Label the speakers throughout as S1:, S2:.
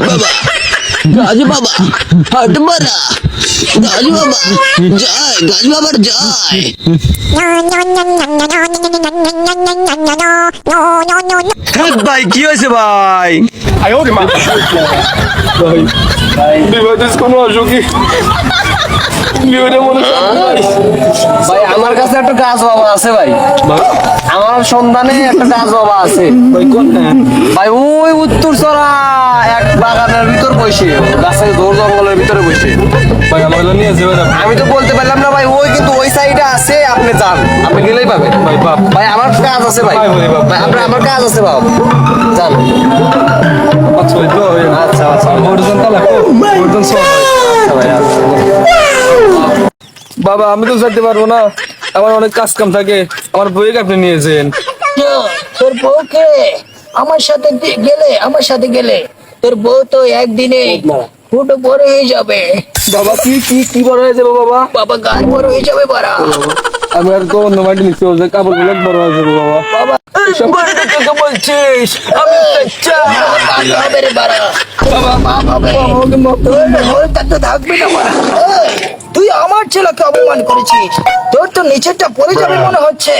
S1: বাবা গাছ বাবা হাট মারা গাছ বাবা জয় গাছ বাবার জয়
S2: ভাই কি হয়েছে ভাই
S3: বিবাদের কোনো অসুখী বিবাদের মনে
S2: ভাই আমার কাছে একটা গাছ বাবা আছে ভাই। আমার সন্ধানে একটা গাছ বাবা আছে ভাই ওই উত্তর চড়া এক বাগানের ভিতর বসে গাছের দৌড় জঙ্গলের ভিতরে বসে। আমি তো বলতে পারলাম না ভাই ওই কিন্তু ওই সাইডে আছে আপনি যান। আপনি গেলেই পাবেন।
S3: ভাই বাপ।
S2: ভাই আমার কাজ আছে ভাই।
S3: ভাই,
S2: আপনার আমার কাজ আছে বাপ। যান।
S3: আচ্ছা
S2: আচ্ছা
S3: তালা সব
S2: আচ্ছা।
S3: বাবা আমি তো যেতে পারব না। আমার অনেক কাজ কাম থাকে আমার বইকে আপনি নিয়েছেন
S1: তোর বউকে আমার সাথে গেলে আমার সাথে গেলে তোর বউ তো একদিনে ফুটো বড় হয়ে যাবে
S3: বাবা কি কি কি বড় হয়ে যাব বাবা
S1: বাবা গান বড় হয়ে যাবে বাড়া
S3: আমি আর তো অন্য মাটি নিচ্ছি ওদের কাপড়গুলো বড় হয়ে যাব বাবা
S1: বাবা
S3: বলছিস আমি
S1: বাবা ওটা তো থাকবে না তুই আমার ছেলেকে অপমান করেছিস। তোর তো নিচেরটা পড়ে যাবে মনে হচ্ছে।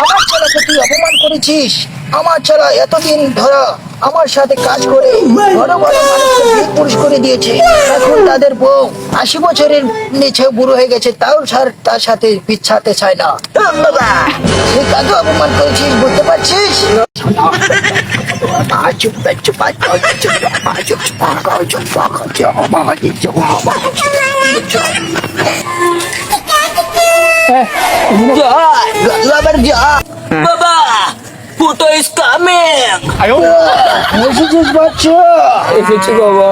S1: আমার ছেলেকে তুই অপমান করেছিস। আমার ছেলে এতদিন ধরা আমার সাথে কাজ করে বড় বড় মানুষকে পুরুষ করে দিয়েছে। এখন তাদের বউ আশি বছরের নিচে বুড়ো হয়ে গেছে তাও স্যার তার সাথে বিচ্ছাতে চায় না। তুই কাকে অপমান করেছিস বুঝতে পারছিস? বাবা ফুটো ইজ কামিং এসেছিস বাচ্চা
S3: এসেছি বাবা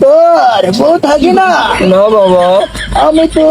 S1: তোর বউ থাকি না
S3: না বাবা
S1: আমি তো